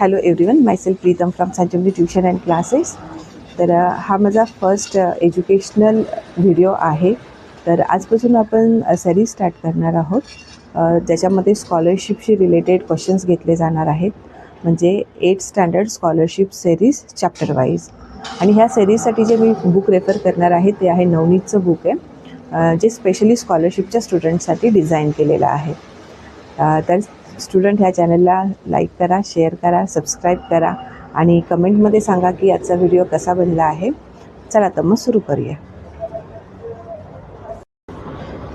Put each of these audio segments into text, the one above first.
Hello everyone myself Pritam from Sanjivani tuition and classes तर हा माझा फर्स्ट एज्युकेशनल व्हिडिओ आहे. तर आजपासून आपण सेरीज स्टार्ट करणार आहोत. ज्याच्यामध्ये स्कॉलरशिपशी रिलेटेड क्वेश्चन्स घेतले जाणार आहेत. म्हणजे eight standard scholarship series chapter wise आणि ह्या सेरीजसाठी जे मी बुक रेफर करणार आहे ते आहे नवनीतचं बुक आहे. जे स्पेशली स्कॉलरशिपच्या स्टुडंटसाठी डिझाईन केलेलं आहे. तर स्टुडंट ह्या चॅनलला लाईक करा शेअर करा सबस्क्राईब करा आणि कमेंटमध्ये सांगा की आजचा व्हिडिओ कसा बनला आहे. चला तर मग सुरू करूया.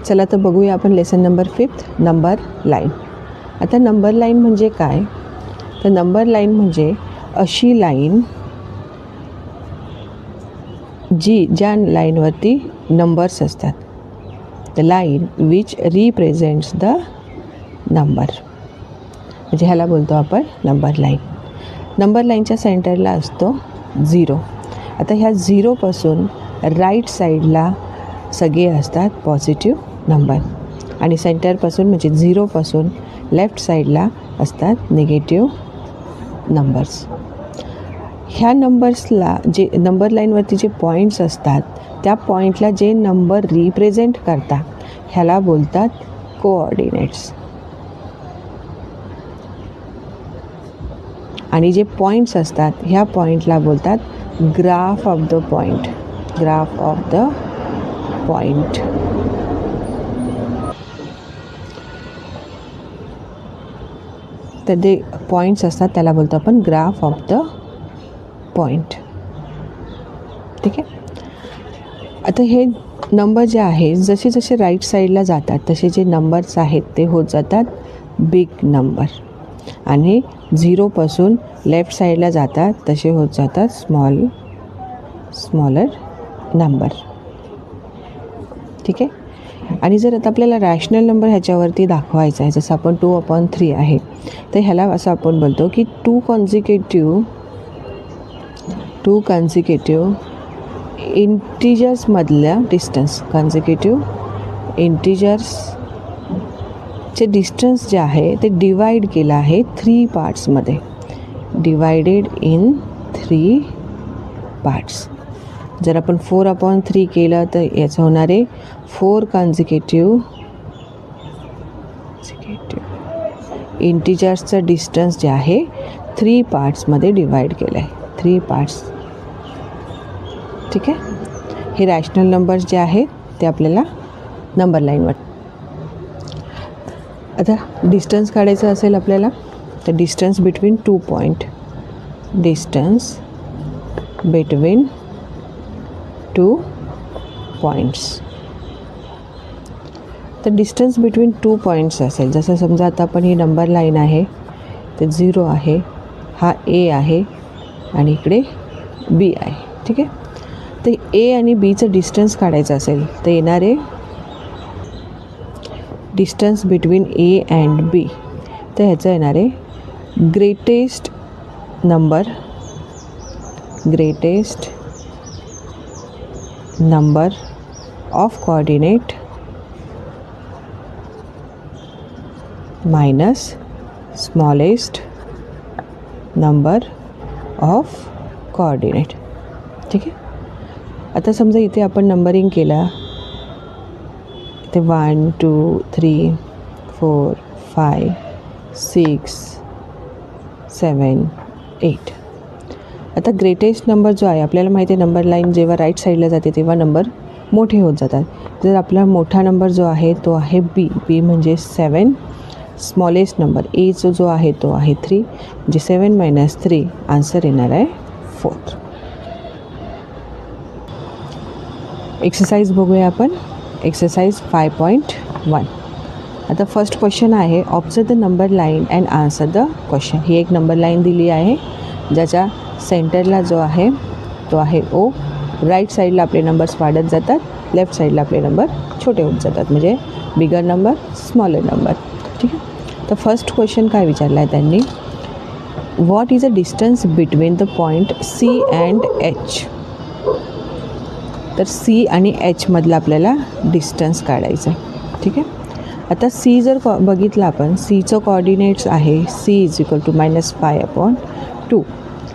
चला तर बघूया आपण lesson number fifth number line आता नंबर लाईन म्हणजे काय? तर नंबर लाईन म्हणजे अशी लाईन जी ज्या लाईनवरती नंबर्स असतात. The line which represents the number म्हणजे ह्याला बोलतो आपण नंबर लाईन नंबर लाईनच्या सेंटरला असतो झिरो आता ह्या झिरोपासून राईट साईडला सगळे असतात पॉझिटिव्ह नंबर आणि सेंटरपासून म्हणजे झिरोपासून लेफ्ट साईडला असतात निगेटिव्ह नंबर्स ह्या नंबर्सला जे नंबर लाईनवरती जे पॉईंट्स असतात त्या पॉईंटला जे नंबर रिप्रेझेंट करतात ह्याला बोलतात कोऑर्डिनेट्स आणि जे पॉईंट्स असतात ह्या पॉईंटला बोलतात graph of the point graph of the point तर जे पॉईंट्स असतात त्याला बोलतो आपण ग्राफ ऑफ द पॉईंट ठीक आहे? आता हे नंबर जे आहे जसे जसे राईट साईडला जातात तसे जे नंबर्स आहेत ते होत जातात बिग नंबर आणि झिरोपासून लेफ्ट साईडला जातात तसे होत जातात स्मॉल स्मॉलर नंबर ठीक आहे? आणि जर आता आपल्याला रॅशनल नंबर ह्याच्यावरती दाखवायचा आहे जसं आपण टू अपॉन थ्री आहे तर ह्याला असं आपण बोलतो की टू कॉन्झिकेटिव्ह टू कॉन्झिकेटिव्ह इंटिजर्समधल्या डिस्टन्स कॉन्झिक्युटिव्ह चे डिस्टन्स जे आहे ते डिवाईड केलं आहे थ्री पार्ट्समध्ये डिवायडेड इन थ्री पार्ट्स जर आपण फोर अपॉन थ्री केलं तर याचं होणारे फोर कॉन्झिकेटिव्ह इंटिजर्सचं डिस्टन्स जे आहे थ्री पार्ट्समध्ये डिवाईड केलं आहे. थ्री पार्ट्स ठीक आहे? हे रॅशनल नंबर्स जे आहेत ते आपल्याला नंबर लाईनवर आता डिस्टन्स काढायचं असेल आपल्याला तर distance between two point distance between two points तर डिस्टन्स बिटवीन टू पॉईंट्स असेल. जसं समजा आता आपण ही नंबर लाईन आहे ते झिरो आहे हा ए आहे आणि इकडे बी आहे. ठीक आहे? तर ए आणि बीचं डिस्टन्स काढायचं असेल तर येणारे distance between A and B तर ह्याचं येणार आहे greatest number greatest number of coordinate minus smallest number of coordinate ठीक आहे? आता समजा इथे आपण नंबरिंग केला. ते one two three four five six seven eight. आता ग्रेटेस्ट नंबर जो आहे आपल्याला माहिती आहे नंबर लाईन जेव्हा राईट साईडला जाते तेव्हा नंबर मोठे होत जातात. जर आपला मोठा नंबर जो आहे तो आहे बी बी म्हणजे सेवन स्मॉलेस्ट नंबर एचा जो आहे तो आहे थ्री म्हणजे सेवन मायनस थ्री आन्सर येणार आहे फोर एक्सरसाइज बघूया आपण. एक्सरसाइज फाय पॉईंट वन आता फर्स्ट क्वेश्चन आहे observe the number line and answer the question ही एक नंबर लाईन दिली आहे ज्याच्या सेंटरला जो आहे तो आहे ओ राईट साईडला आपले नंबर्स वाढत जातात लेफ्ट साईडला आपले नंबर छोटे होत जातात म्हणजे बिगर नंबर स्मॉलर नंबर ठीक आहे? तर फर्स्ट क्वेश्चन काय विचारला आहे त्यांनी? What is a distance between the point C and H तर सी आणि एचमधला आपल्याला डिस्टन्स काढायचं आहे. ठीक आहे? आता सी जर कॉ बघितलं आपण सीचं कॉर्डिनेट्स आहे C is equal to minus five upon two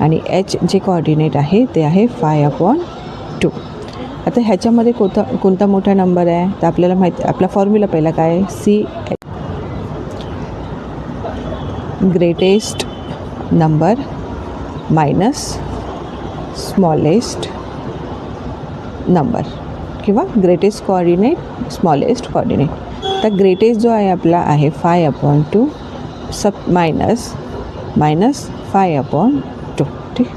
आणि एच जे कॉर्डिनेट आहे ते आहे फाय अपॉन टू आता ह्याच्यामध्ये कोणता कोणता मोठा नंबर आहे? तर आपल्याला माहिती आपला फॉर्म्युला पहिला काय आहे? C greatest number minus smallest number किंवा ग्रेटेस्ट कॉर्डिनेट स्मॉलेस्ट कॉर्डिनेट तर ग्रेटेस्ट जो आहे आपला आहे फाय अपॉन टू सब minus minus five upon two ठीक?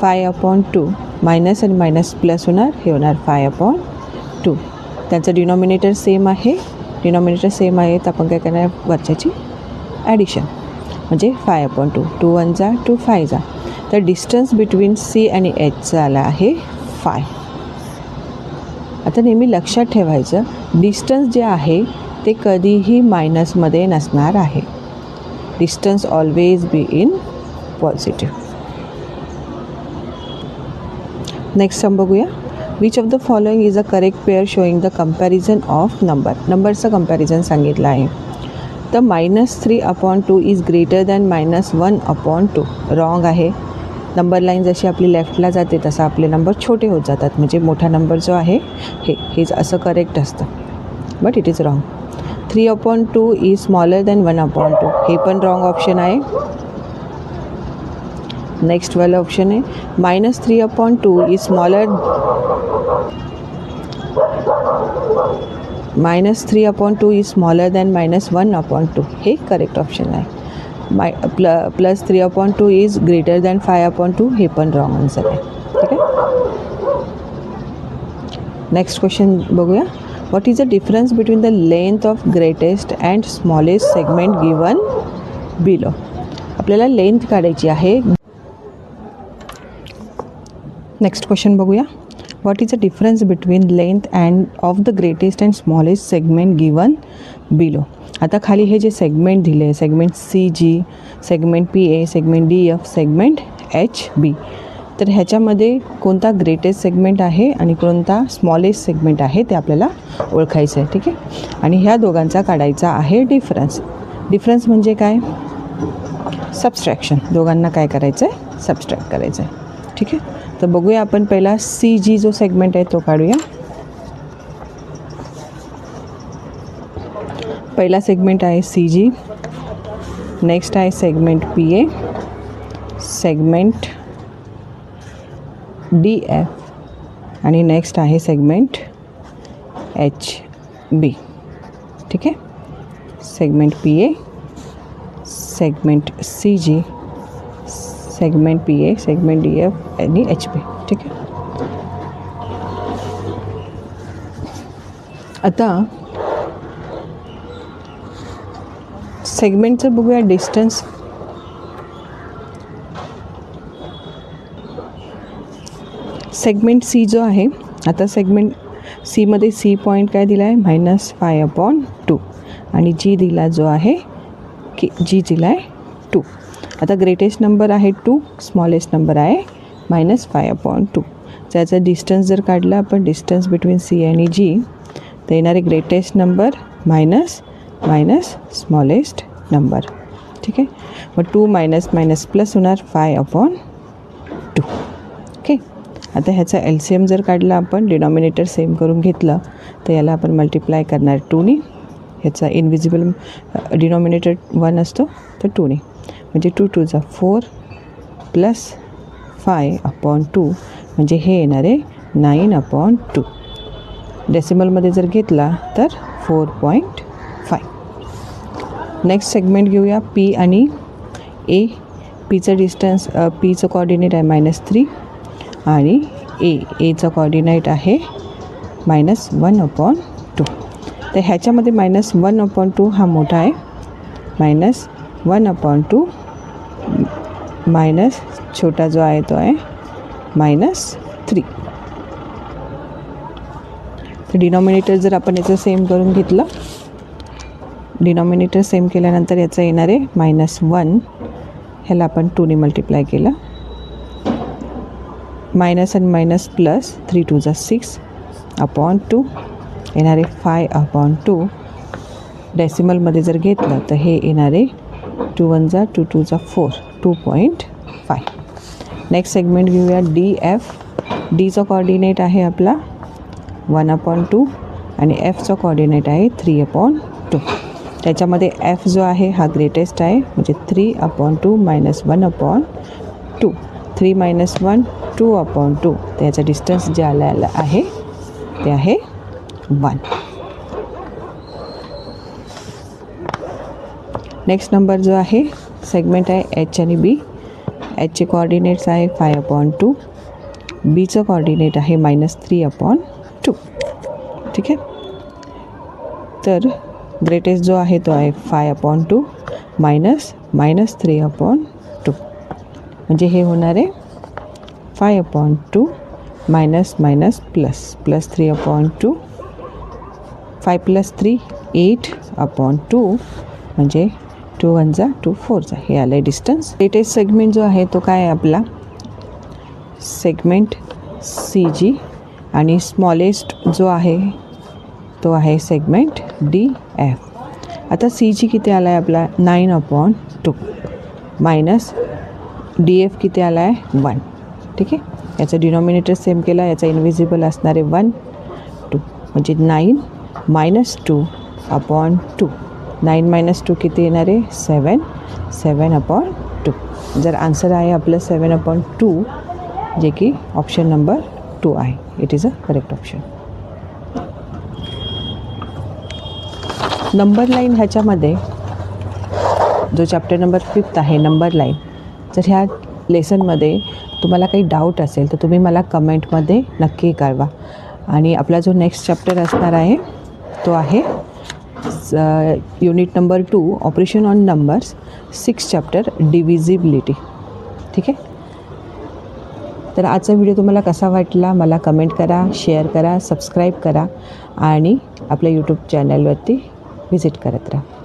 फाय अपॉन टू मायनस आणि मायनस प्लस होणार हे होणार फाय अपॉन टू त्यांचं डिनॉमिनेटर सेम आहे. डिनॉमिनेटर सेम आहे तर आपण काय करणार वरच्याची ॲडिशन म्हणजे five upon two two one जा टू फाय जा. तर डिस्टन्स बिटवीन सी आणि एचचा आला आहे फाय आता नेहमी लक्षात ठेवायचं डिस्टन्स जे आहे ते कधीही मायनसमध्ये नसणार आहे. Distance always be in positive next sum बघूया. Which of the following is a correct pair showing the comparison of number नंबरचं कंपॅरिझन सांगितलं आहे. तर minus three upon two is greater than minus one upon two wrong आहे. Number line जशी आपली लेफ्टला जाते तसं आपले नंबर छोटे होत जातात. म्हणजे मोठा नंबर जो आहे हे हेच असं करेक्ट असतं. But it is wrong three upon two is smaller than one upon two हे पण रॉंग ऑप्शन आहे. नेक्स्ट वाला ऑप्शन आहे. Minus three upon two is smaller minus three upon two is smaller than minus one upon two हे correct option आहे. माय प्ल plus three upon two is greater than five upon two हे पण wrong answer आहे ठीक आहे next question बघूया what is the difference between the length of greatest and smallest segment given below आपल्याला लेंथ काढायची आहे. नेक्स्ट क्वेश्चन बघूया what is the difference between length and of the greatest and smallest segment given below आता खाली हे जे segment दिले आहे segment C G segment P A segment D F segment H B तर ह्याच्यामध्ये कोणता ग्रेटेस्ट सेगमेंट आहे आणि कोणता स्मॉलेस्ट सेगमेंट आहे ते आपल्याला ओळखायचं आहे ठीक आहे? आणि ह्या दोघांचा काढायचा आहे डिफरन्स डिफरन्स म्हणजे काय? सबस्ट्रॅक्शन दोघांना काय करायचं आहे सबस्ट्रॅक्ट करायचं आहे ठीक आहे? तर बघूया आपण पहिला सी जी जो सेगमेंट आहे तो काढूया. पहिला सेगमेंट आहे सी जी नेक्स्ट आहे segment P A segment D F आणि नेक्स्ट आहे सेगमेंट एच बी ठीक आहे? Segment P A segment C G segment P A segment D F आणि एच बी ठीक आहे? आता सेगमेंटचं बघूया डिस्टन्स सेगमेंट सी जो आहे आता सेगमेंट सीमध्ये सी पॉईंट काय दिला आहे मायनस फाय अपॉन टू आणि जी दिला जो आहे की जी दिला आहे टू आता ग्रेटेस्ट नंबर आहे टू स्मॉलेस्ट नंबर आहे मायनस फाय अपॉन टू त्याचा डिस्टन्स जर काढला आपण डिस्टन्स बिटवीन सी आणि जी तर येणारे greatest number minus minus smallest number. ठीक आहे? मग टू मायनस मायनस प्लस होणार फाय अपॉन टू ओके आता ह्याचा एल सी एम जर काढला आपण डिनॉमिनेटर सेम करून घेतलं तर याला आपण मल्टिप्लाय करणार टूनी ह्याचा इनविजिबल डिनॉमिनेटर वन असतो तर टूने म्हणजे टू टू जा four plus five upon two म्हणजे हे येणार आहे नाईन अपॉन टू डेसिमलमध्ये जर घेतला तर फोर पॉईंट नेक्स्ट सेगमेंट घेऊया. पी आणि ए पीचं डिस्टन्स पीचं कॉर्डिनेट आहे मायनस थ्री आणि ए एचं कॉर्डिनेट आहे मायनस वन अपॉन टू तर ह्याच्यामध्ये मायनस वन अपॉन टू हा मोठा आहे. Minus one upon two minus छोटा जो आहे तो आहे मायनस थ्री तर डिनॉमिनेटर जर आपण याचं सेम करून घेतलं डिनॉमिनेटर सेम केल्यानंतर याचं येणार आहे मायनस वन ह्याला आपण टूने मल्टिप्लाय केलं. मायनस आणि मायनस प्लस थ्री टू जा सिक्स अपॉन टू येणारे फाय अपॉन टू डेसिमलमध्ये जर घेतलं तर हे येणारे टू वन जा टू टू जा four two point five next segment घेऊया डी एफ डीचा कॉर्डिनेट आहे आपला वन अपॉन टू आणि एफचा कॉर्डिनेट आहे थ्री अपॉन टू त्याच्यामध्ये एफ जो आहे हा ग्रेटेस्ट आहे. म्हणजे three upon two minus one upon two three minus one two upon two त्याचा डिस्टन्स जे आलेला आहे ते आहे वन नेक्स्ट नंबर जो आहे सेगमेंट आहे एच आणि बी एचचे कॉर्डिनेट्स आहे फाय अपॉन टू बीचं कॉर्डिनेट आहे मायनस थ्री अपॉन टू ठीक आहे? तर ग्रेटेस्ट जो आहे तो आहे five upon two minus minus three upon two म्हणजे हे होणार आहे five upon two minus minus plus plus three upon two five plus three eight upon two म्हणजे टू वन जा टू फोरचा हे आलं आहे डिस्टन्स लेटेस्ट सेगमेंट जो आहे तो काय आहे आपला? सेगमेंट सी जी आणि स्मॉलेस्ट जो आहे तो आहे सेगमेंट डी एफ आता सी जी किती आला आहे आपला? Nine upon two minus D F किती आला आहे वन ठीक आहे? याचा डिनॉमिनेटर सेम केला याचा इनव्हिजिबल असणारे वन टू म्हणजे nine minus two upon two nine minus two किती येणार? आहे सेवन सेवन अपॉन टू जर आन्सर आहे आपलं सेवन अपॉन टू जे की ऑप्शन नंबर टू आहे. It is a correct option number line ह्याच्यामध्ये जो चॅप्टर नंबर फिफ्थ आहे नंबर लाईन जर ह्या लेसनमध्ये तुम्हाला काही डाऊट असेल तर तुम्ही मला कमेंटमध्ये नक्की कळवा. आणि आपला जो नेक्स्ट चॅप्टर असणार आहे तो आहे unit number two operation on numbers six chapter divisibility ठीक आहे? तर आजचा व्हिडिओ तुम्हाला कसा वाटला मला कमेंट करा शेअर करा सबस्क्राईब करा आणि आपल्या यूट्यूब चॅनलवरती व्हिजिट करत राहा